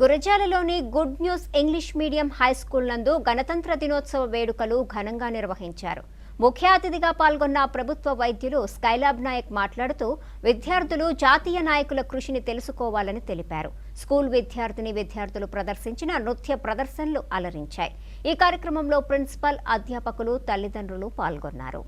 గురజాలలోని good news English medium high school నందు గణతంత్ర దినోత్సవ వేడుకలు ఘనంగా నిర్వహించారు. ముఖ్య అతిథిగా పాల్గొన్న ప్రభుత్వ వైద్యులు స్కైలాబ్ నాయక్ మాట్లాడుతూ విద్యార్థులు జాతీయ నాయకుల కృషిని తెలుసుకోవాలని తెలిపారు. స్కూల్ విద్యార్థిని విద్యార్థులు ప్రదర్శించిన నృత్య ప్రదర్శనలు అలరించాయి. ఈ కార్యక్రమంలో ప్రిన్సిపల్ అధ్యాపకులు తల్లిదండ్రులు పాల్గొన్నారు.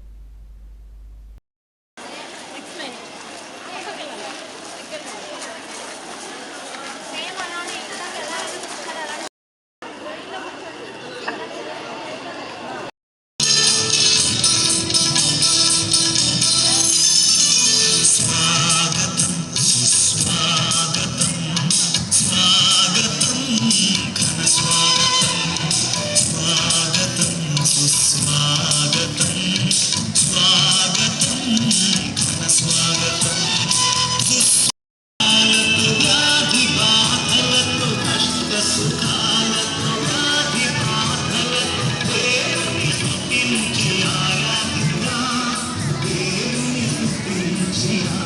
Jesus.